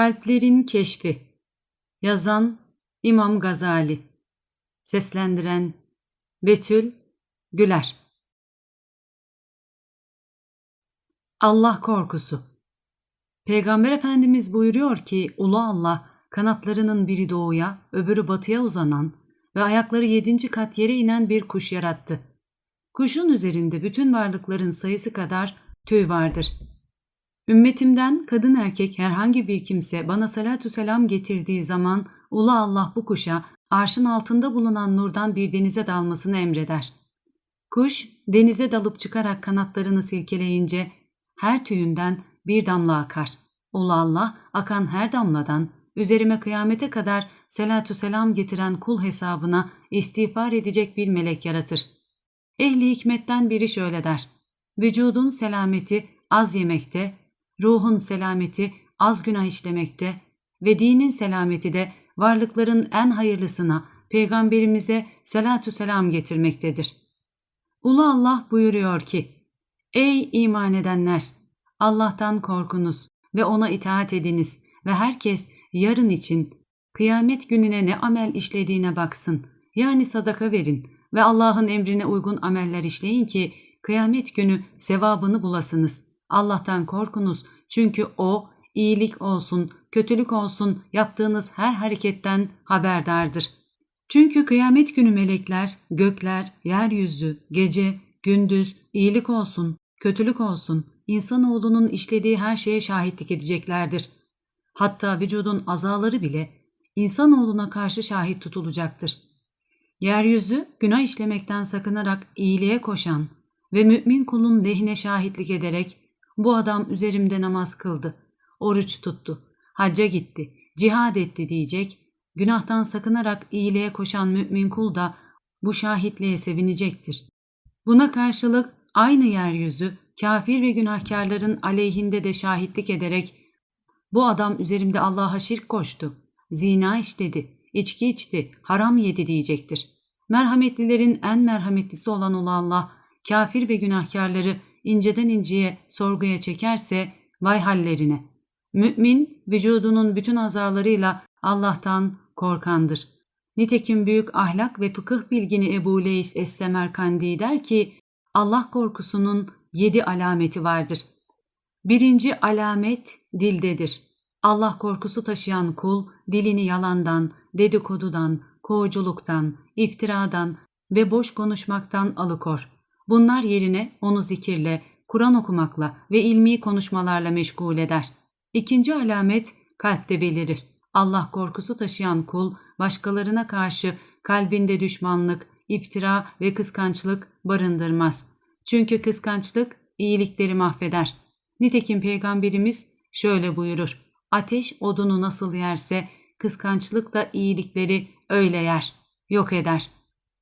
Kalplerin Keşfi Yazan İmam Gazali Seslendiren Betül Güler Allah korkusu Peygamber Efendimiz buyuruyor ki Ulu Allah kanatlarının biri doğuya, öbürü batıya uzanan ve ayakları yedinci kat yere inen bir kuş yarattı. Kuşun üzerinde bütün varlıkların sayısı kadar tüy vardır. Ümmetimden kadın erkek herhangi bir kimse bana salatü selam getirdiği zaman Ulu Allah bu kuşa arşın altında bulunan nurdan bir denize dalmasını emreder. Kuş denize dalıp çıkarak kanatlarını silkeleyince her tüyünden bir damla akar. Ulu Allah akan her damladan üzerime kıyamete kadar selatü selam getiren kul hesabına istiğfar edecek bir melek yaratır. Ehli hikmetten biri şöyle der. Vücudun selameti az yemekte, ruhun selameti az günah işlemekte ve dinin selameti de varlıkların en hayırlısına, peygamberimize selatü selam getirmektedir. Ulu Allah buyuruyor ki, Ey iman edenler! Allah'tan korkunuz ve ona itaat ediniz ve herkes yarın için kıyamet gününe ne amel işlediğine baksın. Yani sadaka verin ve Allah'ın emrine uygun ameller işleyin ki kıyamet günü sevabını bulasınız. Allah'tan korkunuz çünkü O iyilik olsun, kötülük olsun yaptığınız her hareketten haberdardır. Çünkü kıyamet günü melekler, gökler, yeryüzü, gece, gündüz, iyilik olsun, kötülük olsun, insanoğlunun işlediği her şeye şahitlik edeceklerdir. Hatta vücudun azaları bile insanoğluna karşı şahit tutulacaktır. Yeryüzü günah işlemekten sakınarak iyiliğe koşan ve mümin kulun lehine şahitlik ederek bu adam üzerimde namaz kıldı, oruç tuttu, hacca gitti, cihad etti diyecek, günahtan sakınarak iyiliğe koşan mümin kul da bu şahitliğe sevinecektir. Buna karşılık aynı yeryüzü kafir ve günahkarların aleyhinde de şahitlik ederek bu adam üzerimde Allah'a şirk koştu, zina işledi, içki içti, haram yedi diyecektir. Merhametlilerin en merhametlisi olan olan Allah, kafir ve günahkarları inceden inceye sorguya çekerse vay hallerine. Mümin vücudunun bütün azalarıyla Allah'tan korkandır. Nitekim büyük ahlak ve fıkıh bilgini Ebu Leys Es-Semerkandi der ki Allah korkusunun yedi alameti vardır. Birinci alamet dildedir. Allah korkusu taşıyan kul dilini yalandan, dedikodudan, kovuculuktan, iftiradan ve boş konuşmaktan alıkor. Bunlar yerine onu zikirle, Kur'an okumakla ve ilmi konuşmalarla meşgul eder. İkinci alamet kalpte belirir. Allah korkusu taşıyan kul başkalarına karşı kalbinde düşmanlık, iftira ve kıskançlık barındırmaz. Çünkü kıskançlık iyilikleri mahveder. Nitekim Peygamberimiz şöyle buyurur. Ateş odunu nasıl yerse kıskançlık da iyilikleri öyle yer, yok eder.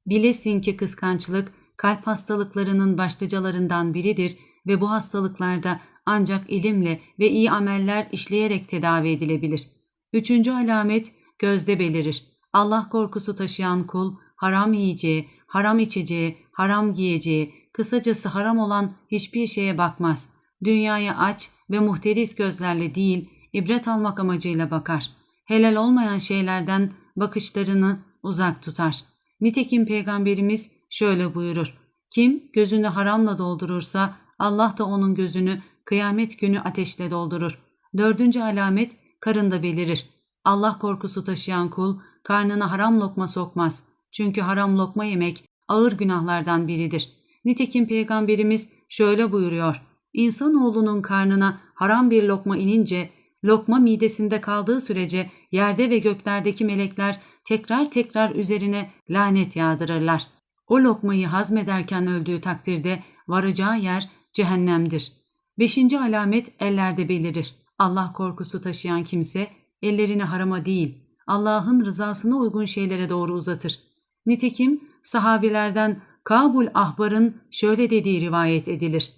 Bilesin ki kıskançlık kalp hastalıklarının başlıcalarından biridir ve bu hastalıklarda ancak ilimle ve iyi ameller işleyerek tedavi edilebilir. Üçüncü alamet gözde belirir. Allah korkusu taşıyan kul haram yiyeceği, haram içeceği, haram giyeceği, kısacası haram olan hiçbir şeye bakmaz. Dünyaya aç ve muhteris gözlerle değil, ibret almak amacıyla bakar. Helal olmayan şeylerden bakışlarını uzak tutar. Nitekim Peygamberimiz şöyle buyurur. Kim gözünü haramla doldurursa Allah da onun gözünü kıyamet günü ateşle doldurur. Dördüncü alamet karında belirir. Allah korkusu taşıyan kul karnına haram lokma sokmaz. Çünkü haram lokma yemek ağır günahlardan biridir. Nitekim Peygamberimiz şöyle buyuruyor. İnsanoğlunun karnına haram bir lokma inince, lokma midesinde kaldığı sürece yerde ve göklerdeki melekler tekrar tekrar üzerine lanet yağdırırlar. O lokmayı hazmederken öldüğü takdirde varacağı yer cehennemdir. Beşinci alamet ellerde belirir. Allah korkusu taşıyan kimse ellerini harama değil, Allah'ın rızasına uygun şeylere doğru uzatır. Nitekim sahabilerden Kabul Ahbar'ın şöyle dediği rivayet edilir.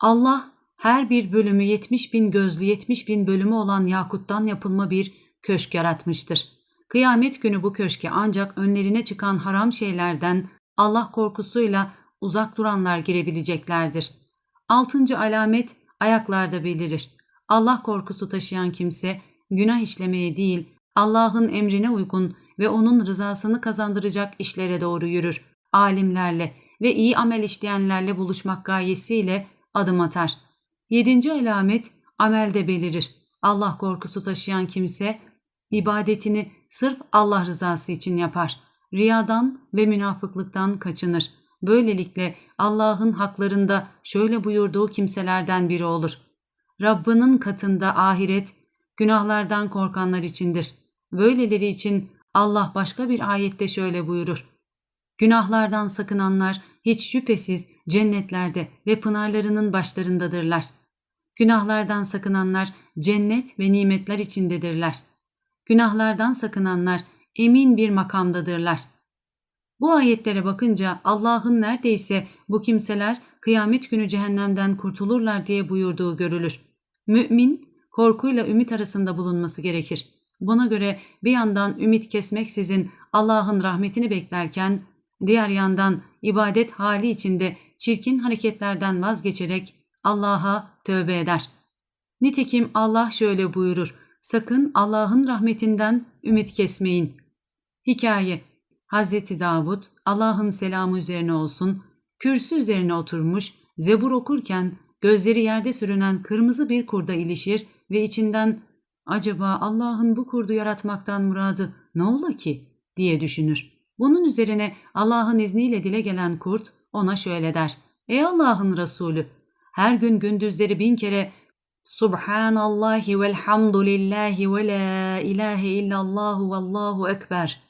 Allah her bir bölümü 70 bin gözlü 70 bin bölümü olan yakuttan yapılma bir köşk yaratmıştır. Kıyamet günü bu köşke ancak önlerine çıkan haram şeylerden Allah korkusuyla uzak duranlar girebileceklerdir. Altıncı alamet ayaklarda belirir. Allah korkusu taşıyan kimse günah işlemeye değil, Allah'ın emrine uygun ve onun rızasını kazandıracak işlere doğru yürür. Alimlerle ve iyi amel işleyenlerle buluşmak gayesiyle adım atar. Yedinci alamet amelde belirir. Allah korkusu taşıyan kimse ibadetini sırf Allah rızası için yapar. Riyadan ve münafıklıktan kaçınır. Böylelikle Allah'ın haklarında şöyle buyurduğu kimselerden biri olur. Rabbinin katında ahiret günahlardan korkanlar içindir. Böyleleri için Allah başka bir ayette şöyle buyurur. Günahlardan sakınanlar hiç şüphesiz cennetlerde ve pınarlarının başlarındadırlar. Günahlardan sakınanlar cennet ve nimetler içindedirler. Günahlardan sakınanlar emin bir makamdadırlar. Bu ayetlere bakınca Allah'ın neredeyse bu kimseler kıyamet günü cehennemden kurtulurlar diye buyurduğu görülür. Mümin, korkuyla ümit arasında bulunması gerekir. Buna göre bir yandan ümit kesmeksizin Allah'ın rahmetini beklerken, diğer yandan ibadet hali içinde çirkin hareketlerden vazgeçerek Allah'a tövbe eder. Nitekim Allah şöyle buyurur, sakın Allah'ın rahmetinden ümit kesmeyin. Hikaye Hazreti Davud, Allah'ın selamı üzerine olsun, kürsü üzerine oturmuş, zebur okurken gözleri yerde sürünen kırmızı bir kurda ilişir ve içinden acaba Allah'ın bu kurdu yaratmaktan muradı ne ola ki diye düşünür. Bunun üzerine Allah'ın izniyle dile gelen kurt ona şöyle der. Ey Allah'ın Resulü! Her gün gündüzleri bin kere Subhanallahi velhamdülillahi ve la ilahe illallahu vallahu ekber.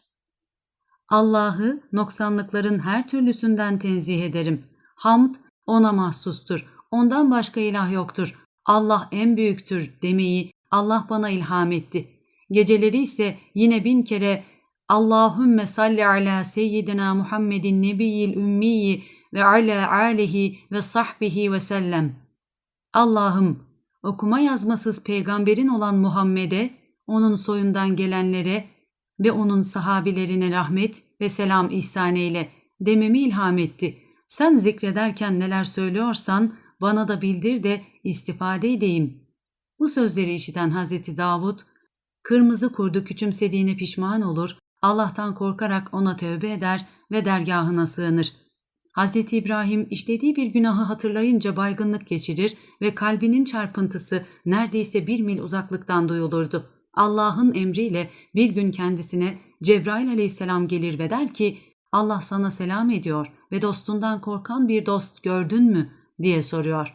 Allah'ı noksanlıkların her türlüsünden tenzih ederim. Hamd ona mahsustur. Ondan başka ilah yoktur. Allah en büyüktür demeyi Allah bana ilham etti. Geceleri ise yine bin kere Allahümme salli ala seyyidina Muhammedin nebiyil ümmiyi ve ala alihi ve sahbihi ve sellem. Allah'ım okuma yazmasız peygamberin olan Muhammed'e, onun soyundan gelenlere ve onun sahabilerine rahmet ve selam ihsan eyle dememi ilham etti. Sen zikrederken neler söylüyorsan bana da bildir de istifade edeyim. Bu sözleri işiten Hazreti Davud, kırmızı kurdu küçümsediğine pişman olur, Allah'tan korkarak ona tövbe eder ve dergahına sığınır. Hazreti İbrahim işlediği bir günahı hatırlayınca baygınlık geçirir ve kalbinin çarpıntısı neredeyse bir mil uzaklıktan duyulurdu. Allah'ın emriyle bir gün kendisine Cebrail aleyhisselam gelir ve der ki Allah sana selam ediyor ve dostundan korkan bir dost gördün mü diye soruyor.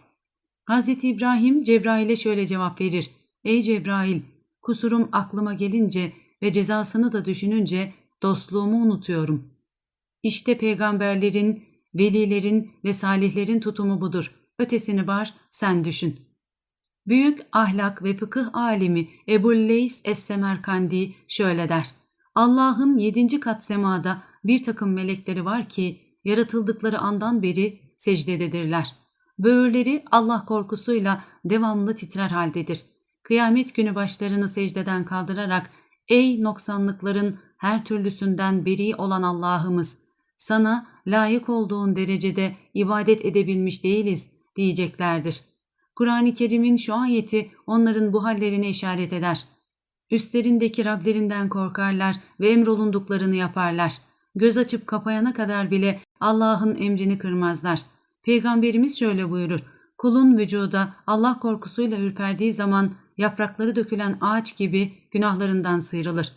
Hazreti İbrahim Cebrail'e şöyle cevap verir. Ey Cebrail kusurum aklıma gelince ve cezasını da düşününce dostluğumu unutuyorum. İşte peygamberlerin, velilerin ve salihlerin tutumu budur. Ötesini var sen düşün. Büyük ahlak ve fıkıh alimi Ebu Leys Es-Semerkandi şöyle der. Allah'ın yedinci kat semada bir takım melekleri var ki yaratıldıkları andan beri secdededirler. Böğürleri Allah korkusuyla devamlı titrer haldedir. Kıyamet günü başlarını secdeden kaldırarak ''Ey noksanlıkların her türlüsünden beri olan Allah'ımız, sana layık olduğun derecede ibadet edebilmiş değiliz.'' diyeceklerdir. Kur'an-ı Kerim'in şu ayeti onların bu hallerine işaret eder. Üstlerindeki Rablerinden korkarlar ve emrolunduklarını yaparlar. Göz açıp kapayana kadar bile Allah'ın emrini kırmazlar. Peygamberimiz şöyle buyurur. Kulun vücuda Allah korkusuyla ürperdiği zaman yaprakları dökülen ağaç gibi günahlarından sıyrılır.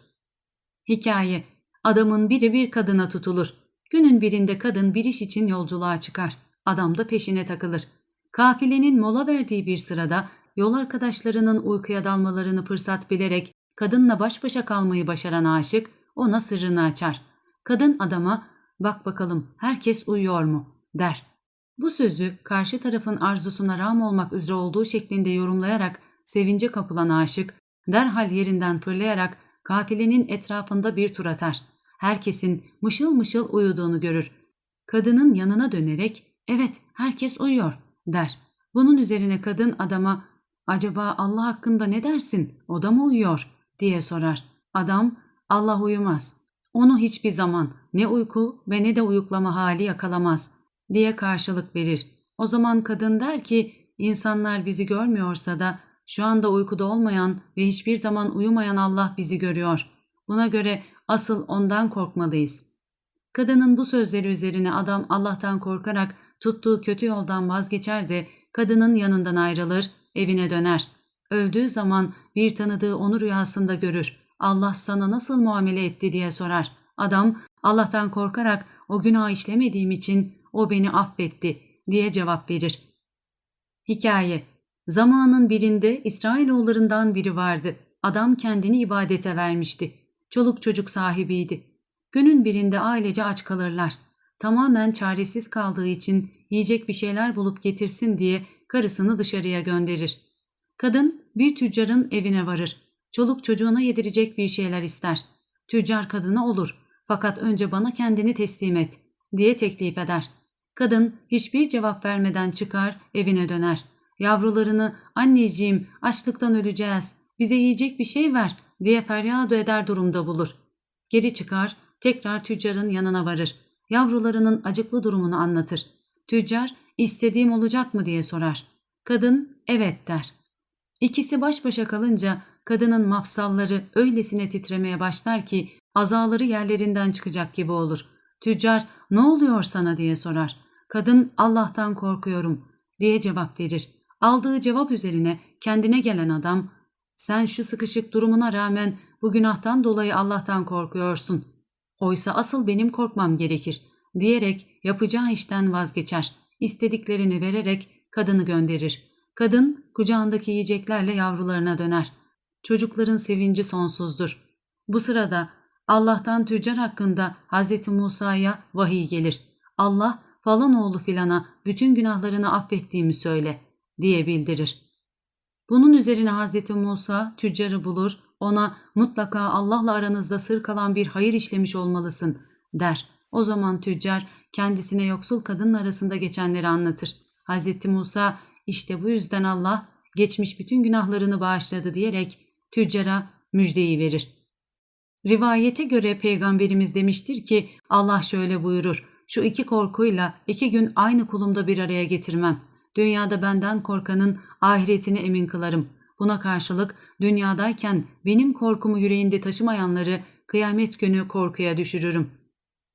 Hikaye Adamın biri bir kadına tutulur. Günün birinde kadın bir iş için yolculuğa çıkar. Adam da peşine takılır. Kafilenin mola verdiği bir sırada yol arkadaşlarının uykuya dalmalarını fırsat bilerek kadınla baş başa kalmayı başaran aşık ona sırrını açar. Kadın adama bak bakalım herkes uyuyor mu der. Bu sözü karşı tarafın arzusuna ram olmak üzere olduğu şeklinde yorumlayarak sevince kapılan aşık derhal yerinden fırlayarak kafilenin etrafında bir tur atar. Herkesin mışıl mışıl uyuduğunu görür. Kadının yanına dönerek evet herkes uyuyor der. Bunun üzerine kadın adama acaba Allah hakkında ne dersin o da mı uyuyor diye sorar. Adam Allah uyumaz. Onu hiçbir zaman ne uyku ve ne de uyuklama hali yakalamaz diye karşılık verir. O zaman kadın der ki insanlar bizi görmüyorsa da Şu anda uykuda olmayan ve hiçbir zaman uyumayan Allah bizi görüyor. Buna göre asıl ondan korkmalıyız. Kadının bu sözleri üzerine adam Allah'tan korkarak tuttuğu kötü yoldan vazgeçer de kadının yanından ayrılır, evine döner. Öldüğü zaman bir tanıdığı onu rüyasında görür. Allah sana nasıl muamele etti diye sorar. Adam Allah'tan korkarak o günah işlemediğim için o beni affetti diye cevap verir. Hikaye Zamanın birinde İsrailoğullarından biri vardı. Adam kendini ibadete vermişti. Çoluk çocuk sahibiydi. Günün birinde ailece aç kalırlar. Tamamen çaresiz kaldığı için yiyecek bir şeyler bulup getirsin diye karısını dışarıya gönderir. Kadın bir tüccarın evine varır. Çoluk çocuğuna yedirecek bir şeyler ister. Tüccar kadına olur fakat önce bana kendini teslim et diye teklif eder. Kadın hiçbir cevap vermeden çıkar evine döner. Yavrularını anneciğim açlıktan öleceğiz bize yiyecek bir şey ver diye feryat eder durumda bulur. Geri çıkar tekrar tüccarın yanına varır. Yavrularının acıklı durumunu anlatır. Tüccar istediğim olacak mı diye sorar. Kadın evet der. İkisi baş başa kalınca kadının mafsalları öylesine titremeye başlar ki azaları yerlerinden çıkacak gibi olur. Tüccar ne oluyor sana diye sorar. Kadın Allah'tan korkuyorum diye cevap verir. Aldığı cevap üzerine kendine gelen adam sen şu sıkışık durumuna rağmen bu günahtan dolayı Allah'tan korkuyorsun. Oysa asıl benim korkmam gerekir diyerek yapacağı işten vazgeçer. İstediklerini vererek kadını gönderir. Kadın kucağındaki yiyeceklerle yavrularına döner. Çocukların sevinci sonsuzdur. Bu sırada Allah'tan tüccar hakkında Hz. Musa'ya vahiy gelir. Allah falan oğlu filana bütün günahlarını affettiğimi söyle diye bildirir. Bunun üzerine Hz. Musa tüccarı bulur, ona mutlaka Allah'la aranızda sır kalan bir hayır işlemiş olmalısın der. O zaman tüccar kendisine yoksul kadının arasında geçenleri anlatır. Hz. Musa işte bu yüzden Allah geçmiş bütün günahlarını bağışladı diyerek tüccara müjdeyi verir. Rivayete göre peygamberimiz demiştir ki Allah şöyle buyurur. Şu iki korkuyla iki gün aynı kulumda bir araya getirmem. Dünyada benden korkanın ahiretini emin kılarım. Buna karşılık dünyadayken benim korkumu yüreğinde taşımayanları kıyamet günü korkuya düşürürüm.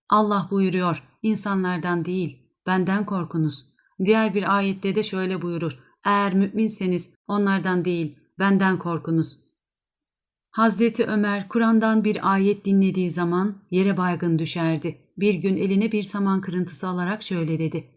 Allah buyuruyor, insanlardan değil, benden korkunuz. Diğer bir ayette de şöyle buyurur, eğer müminseniz onlardan değil, benden korkunuz. Hazreti Ömer Kur'an'dan bir ayet dinlediği zaman yere baygın düşerdi. Bir gün eline bir saman kırıntısı alarak şöyle dedi.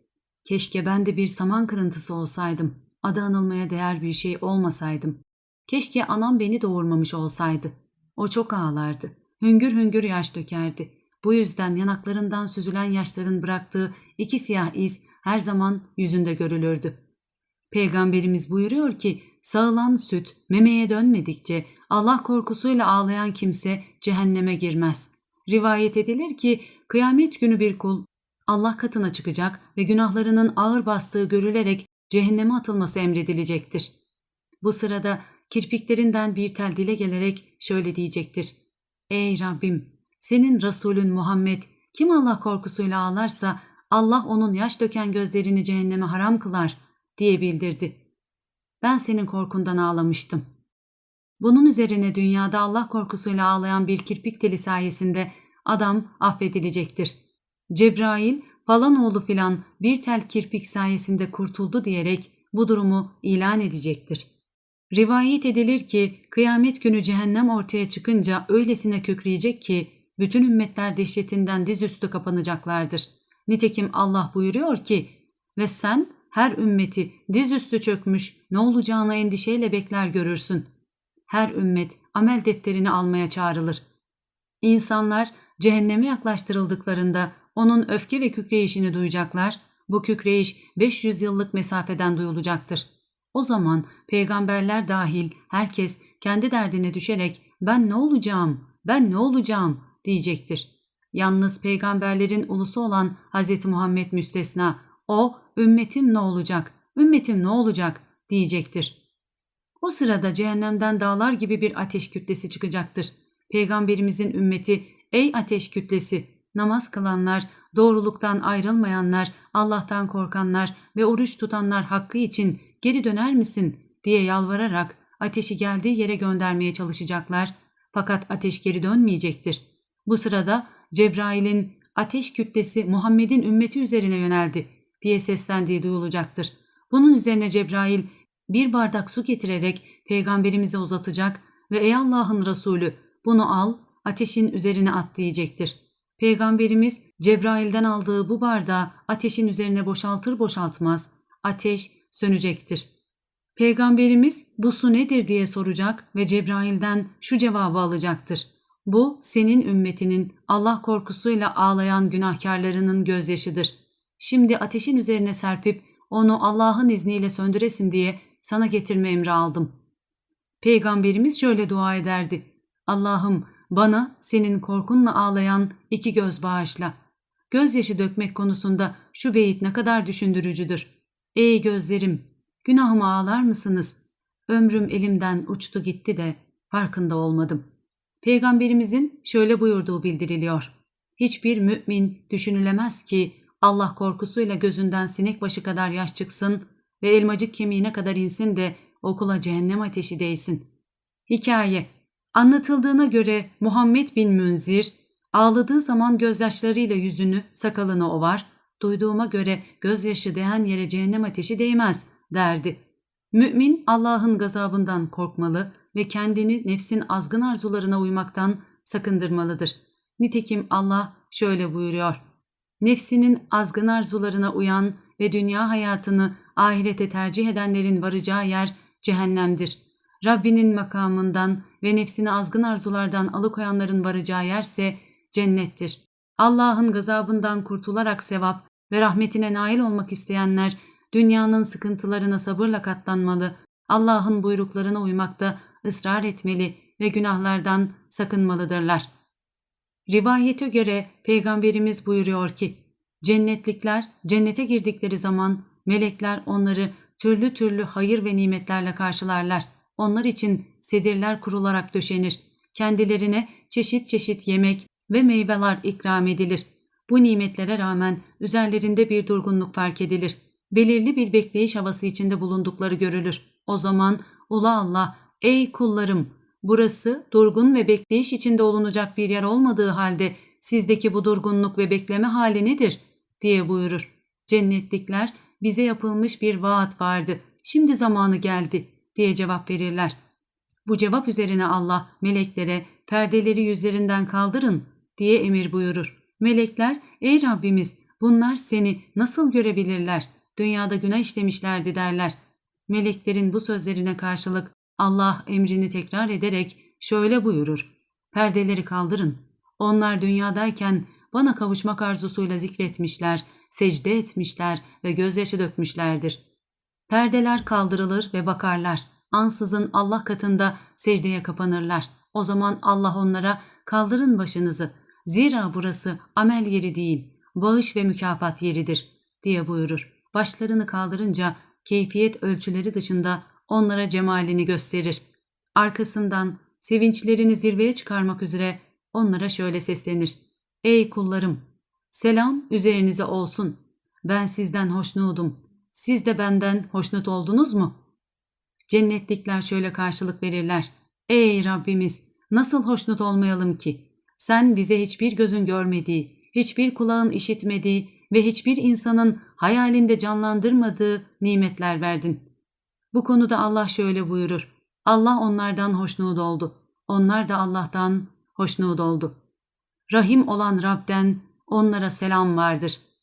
Keşke ben de bir saman kırıntısı olsaydım. Adı anılmaya değer bir şey olmasaydım. Keşke anam beni doğurmamış olsaydı. O çok ağlardı. Hüngür hüngür yaş dökerdi. Bu yüzden yanaklarından süzülen yaşların bıraktığı iki siyah iz her zaman yüzünde görülürdü. Peygamberimiz buyuruyor ki sağılan süt memeye dönmedikçe Allah korkusuyla ağlayan kimse cehenneme girmez. Rivayet edilir ki kıyamet günü bir kul Allah katına çıkacak ve günahlarının ağır bastığı görülerek cehenneme atılması emredilecektir. Bu sırada kirpiklerinden bir tel dile gelerek şöyle diyecektir. Ey Rabbim! Senin Resulün Muhammed kim Allah korkusuyla ağlarsa Allah onun yaş döken gözlerini cehenneme haram kılar diye bildirdi. Ben senin korkundan ağlamıştım. Bunun üzerine dünyada Allah korkusuyla ağlayan bir kirpik teli sayesinde adam affedilecektir. Cebrail falan oğlu filan bir tel kirpik sayesinde kurtuldu diyerek bu durumu ilan edecektir. Rivayet edilir ki kıyamet günü cehennem ortaya çıkınca öylesine kökleyecek ki bütün ümmetler dehşetinden dizüstü kapanacaklardır. Nitekim Allah buyuruyor ki ve sen her ümmeti dizüstü çökmüş ne olacağını endişeyle bekler görürsün. Her ümmet amel defterini almaya çağrılır. İnsanlar cehenneme yaklaştırıldıklarında onun öfke ve kükreyişini duyacaklar. Bu kükreyiş 500 yıllık mesafeden duyulacaktır. O zaman peygamberler dahil herkes kendi derdine düşerek ben ne olacağım, ben ne olacağım diyecektir. Yalnız peygamberlerin ulusu olan Hz. Muhammed müstesna o ümmetim ne olacak, ümmetim ne olacak diyecektir. O sırada cehennemden dağlar gibi bir ateş kütlesi çıkacaktır. Peygamberimizin ümmeti ey ateş kütlesi namaz kılanlar, doğruluktan ayrılmayanlar, Allah'tan korkanlar ve oruç tutanlar hakkı için geri döner misin diye yalvararak ateşi geldiği yere göndermeye çalışacaklar fakat ateş geri dönmeyecektir. Bu sırada Cebrail'in ateş kütlesi Muhammed'in ümmeti üzerine yöneldi diye seslendiği duyulacaktır. Bunun üzerine Cebrail bir bardak su getirerek peygamberimize uzatacak ve ey Allah'ın Resulü bunu al ateşin üzerine at diyecektir. Peygamberimiz Cebrail'den aldığı bu bardağı ateşin üzerine boşaltır boşaltmaz ateş sönecektir. Peygamberimiz bu su nedir diye soracak ve Cebrail'den şu cevabı alacaktır. Bu senin ümmetinin Allah korkusuyla ağlayan günahkarlarının gözyaşıdır. Şimdi ateşin üzerine serpip onu Allah'ın izniyle söndüresin diye sana getirme emri aldım. Peygamberimiz şöyle dua ederdi. Allah'ım bana senin korkunla ağlayan iki göz bağışla. Gözyaşı dökmek konusunda şu beyit ne kadar düşündürücüdür. Ey gözlerim, günahıma ağlar mısınız? Ömrüm elimden uçtu gitti de farkında olmadım. Peygamberimizin şöyle buyurduğu bildiriliyor. Hiçbir mümin düşünülemez ki Allah korkusuyla gözünden sinek başı kadar yaş çıksın ve elmacık kemiğine kadar insin de okula cehennem ateşi değsin. Hikaye Anlatıldığına göre Muhammed bin Münzir ağladığı zaman gözyaşlarıyla yüzünü, sakalını ovar, duyduğuma göre gözyaşı değen yere cehennem ateşi değmez derdi. Mümin Allah'ın gazabından korkmalı ve kendini nefsin azgın arzularına uymaktan sakındırmalıdır. Nitekim Allah şöyle buyuruyor. Nefsinin azgın arzularına uyan ve dünya hayatını ahirete tercih edenlerin varacağı yer cehennemdir. Rabbinin makamından ve nefsini azgın arzulardan alıkoyanların varacağı yerse cennettir. Allah'ın gazabından kurtularak sevap ve rahmetine nail olmak isteyenler dünyanın sıkıntılarına sabırla katlanmalı, Allah'ın buyruklarına uymakta ısrar etmeli ve günahlardan sakınmalıdırlar. Rivayete göre Peygamberimiz buyuruyor ki, cennetlikler cennete girdikleri zaman melekler onları türlü türlü hayır ve nimetlerle karşılarlar. Onlar için sedirler kurularak döşenir. Kendilerine çeşit çeşit yemek ve meyveler ikram edilir. Bu nimetlere rağmen üzerlerinde bir durgunluk fark edilir. Belirli bir bekleyiş havası içinde bulundukları görülür. O zaman ula Allah, ey kullarım, burası durgun ve bekleyiş içinde olunacak bir yer olmadığı halde sizdeki bu durgunluk ve bekleme hali nedir? diye buyurur. Cennetlikler bize yapılmış bir vaat vardı. Şimdi zamanı geldi diye cevap verirler. Bu cevap üzerine Allah meleklere perdeleri yüzlerinden kaldırın diye emir buyurur. Melekler ey Rabbimiz bunlar seni nasıl görebilirler? Dünyada günah işlemişlerdi derler. Meleklerin bu sözlerine karşılık Allah emrini tekrar ederek şöyle buyurur. Perdeleri kaldırın. Onlar dünyadayken bana kavuşmak arzusuyla zikretmişler, secde etmişler ve gözyaşı dökmüşlerdir. Perdeler kaldırılır ve bakarlar. Ansızın Allah katında secdeye kapanırlar. O zaman Allah onlara kaldırın başınızı. Zira burası amel yeri değil, bağış ve mükafat yeridir diye buyurur. Başlarını kaldırınca keyfiyet ölçüleri dışında onlara cemalini gösterir. Arkasından sevinçlerini zirveye çıkarmak üzere onlara şöyle seslenir. Ey kullarım! Selam üzerinize olsun. Ben sizden hoşnutum. Siz de benden hoşnut oldunuz mu? Cennetlikler şöyle karşılık verirler. Ey Rabbimiz! Nasıl hoşnut olmayalım ki? Sen bize hiçbir gözün görmediği, hiçbir kulağın işitmediği ve hiçbir insanın hayalinde canlandırmadığı nimetler verdin. Bu konuda Allah şöyle buyurur. Allah onlardan hoşnut oldu. Onlar da Allah'tan hoşnut oldu. Rahim olan Rab'den onlara selam vardır.''